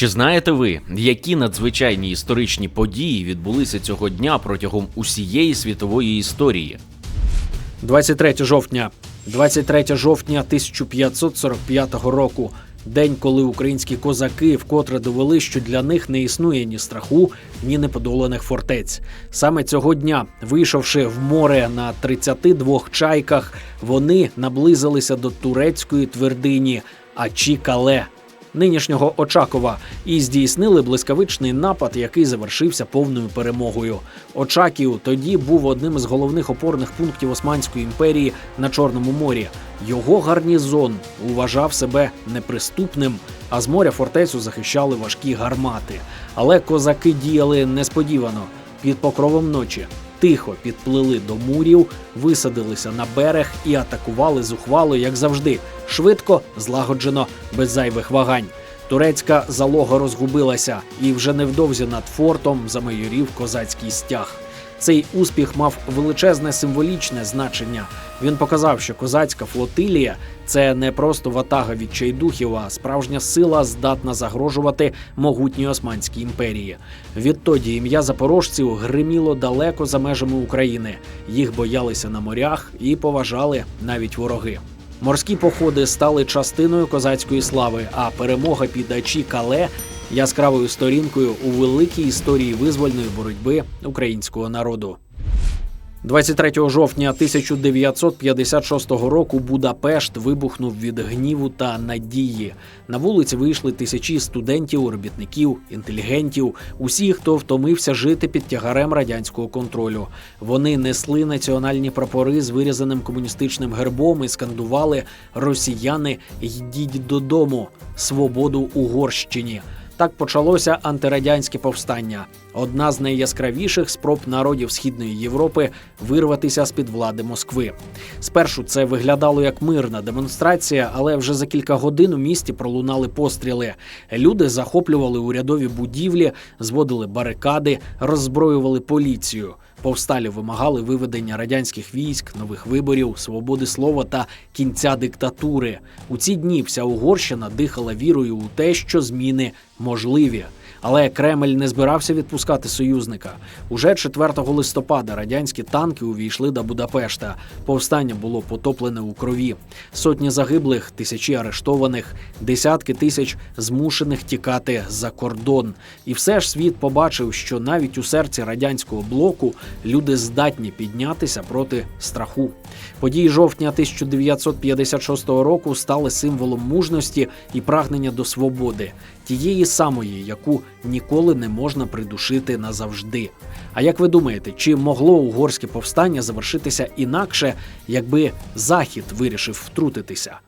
Чи знаєте ви, які надзвичайні історичні події відбулися цього дня протягом усієї світової історії? 23 жовтня. 23 жовтня 1545 року. День, коли українські козаки вкотре довели, що для них не існує ні страху, ні неподоланих фортець. Саме цього дня, вийшовши в море на 32 чайках, вони наблизилися до турецької твердині Ачі-Кале, нинішнього Очакова, і здійснили блискавичний напад, який завершився повною перемогою. Очаків тоді був одним з головних опорних пунктів Османської імперії на Чорному морі. Його гарнізон вважав себе неприступним, а з моря фортецю захищали важкі гармати. Але козаки діяли несподівано під покровом ночі. Тихо підплили до мурів, висадилися на берег і атакували зухвало, як завжди, швидко, злагоджено, без зайвих вагань. Турецька залога розгубилася, і вже невдовзі над фортом замайорів козацький стяг. Цей успіх мав величезне символічне значення. Він показав, що козацька флотилія це не просто ватага відчайдухів, а справжня сила здатна загрожувати могутній Османській імперії. Відтоді ім'я запорожців гриміло далеко за межами України. Їх боялися на морях і поважали навіть вороги. Морські походи стали частиною козацької слави, а перемога під Ачі Кале яскравою сторінкою у великій історії визвольної боротьби українського народу. 23 жовтня 1956 року Будапешт вибухнув від гніву та надії. На вулиці вийшли тисячі студентів, робітників, інтелігентів, усі, хто втомився жити під тягарем радянського контролю. Вони несли національні прапори з вирізаним комуністичним гербом і скандували Росіяни, йдіть додому! Свободу Угорщині! Так почалося антирадянське повстання, одна з найяскравіших спроб народів Східної Європи вирватися з під влади Москви. Спершу це виглядало як мирна демонстрація, але вже за кілька годин у місті пролунали постріли. Люди захоплювали урядові будівлі, зводили барикади, роззброювали поліцію. Повсталі вимагали виведення радянських військ, нових виборів, свободи слова та кінця диктатури. У ці дні вся Угорщина дихала вірою у те, що зміни можливі. Але Кремль не збирався відпускати союзника. Уже 4 листопада радянські танки увійшли до Будапешта. Повстання було потоплене у крові. Сотні загиблих, тисячі арештованих, десятки тисяч змушених тікати за кордон. І все ж світ побачив, що навіть у серці радянського блоку люди здатні піднятися проти страху. Події жовтня 1956 року стали символом мужності і прагнення до свободи, тієї самої, яку ніколи не можна придушити назавжди. А як ви думаєте, чи могло угорське повстання завершитися інакше, якби Захід вирішив втрутитися?